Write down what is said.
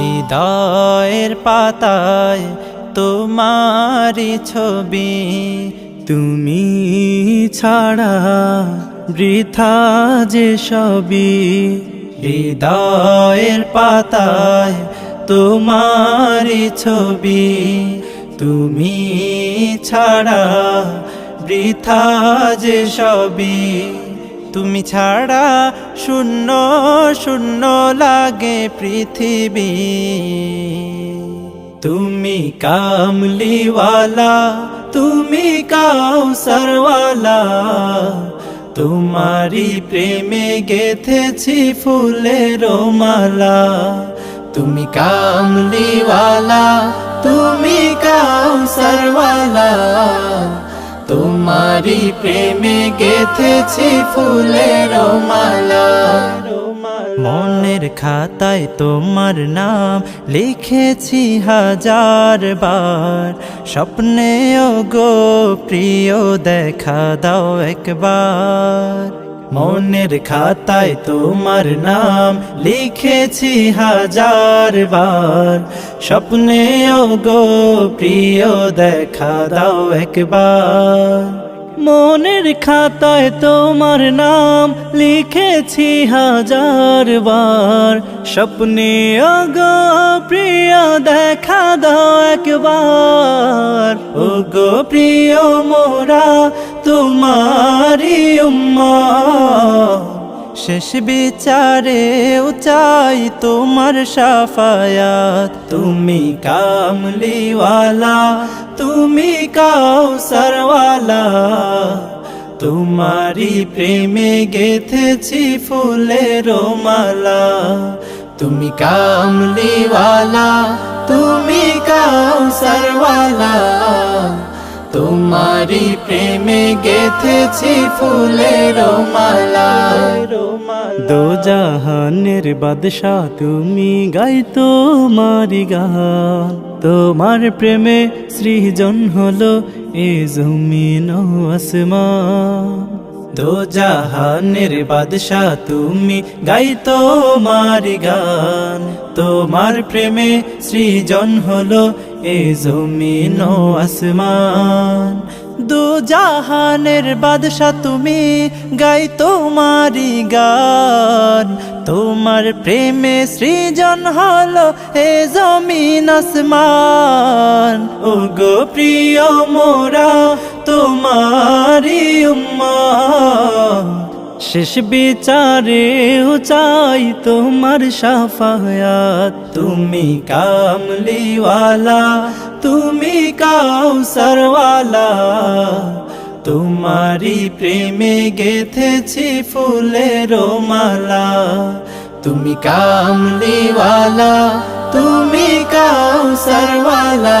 হৃদয়ের পাতায় তোমারি ছবি। তুমি ছাড়া বৃথা যে সবই। হৃদয়ের পাতায় তোমারি ছবি। তুমি ছাড়া বৃথা যে সবই। তুমি ছাড়া শূন্য শূন্য লাগে পৃথিবী। তুমি কামলিওয়ালা, তুমি কাউ কাউসারওয়ালা। তোমারি প্রেমে গেথেছি ফুলের মালা। তুমি কামলিওয়ালা, তুমি কাউ কাউসারওয়ালা। তোমারি প্রেমে গেথেছি ফুলের মালা। মনের খাতায় তোমার নাম লিখেছি হাজার বার। স্বপ্নে গো প্রিয়, দেখা দাও একবার। মনের খাতায় তোমার নাম লিখেছি হাজার বার। স্বপ্নে গো প্রিয়, দেখা দাও একবার। মনের খাতায় তোমার নাম লিখেছি হাজার বার। স্বপ্নে গো প্রিয়, দেখা দাও একবার। ও গো প্রিয় মোরা তোমারি উম্মা, শেষ বিচারে চাই তোমার সাফায়াত। তুমি কামলিওয়ালা, তুমি কাউসারওয়ালা, তোমারি প্রেমে গেথেছি ফুলের মালা। তুমি কামলিওয়ালা, তুমি কাউসারওয়ালা। তোমারি প্রেমে গেথেছি ফুলের মালা দো জাহানের বাদশা তুমি গাই তোমারি গান। তোমার প্রেমে সৃজন হলো এ জমিন আসমান। দো জাহানের বাদশা তুমি গাই তোমার গান। তোমার প্রেমে সৃজন হলো এ জমিন আসমান। দু জাহানের বাদশা তুমি গাই তোমারি গান। তোমার প্রেমে সৃজন হলো এ জমিন আসমান। ও গো প্রিয় মোরা, তোমারি উম্মা শেষ বিচারে চাই তোমার সাফায়াত তুমি কামলিওয়ালা, তুমি কাউসারওয়ালা। তোমারি প্রেমে গেথেছি ফুলের মালা। তুমি কামলিওয়ালা, তুমি কাউসারওয়ালা।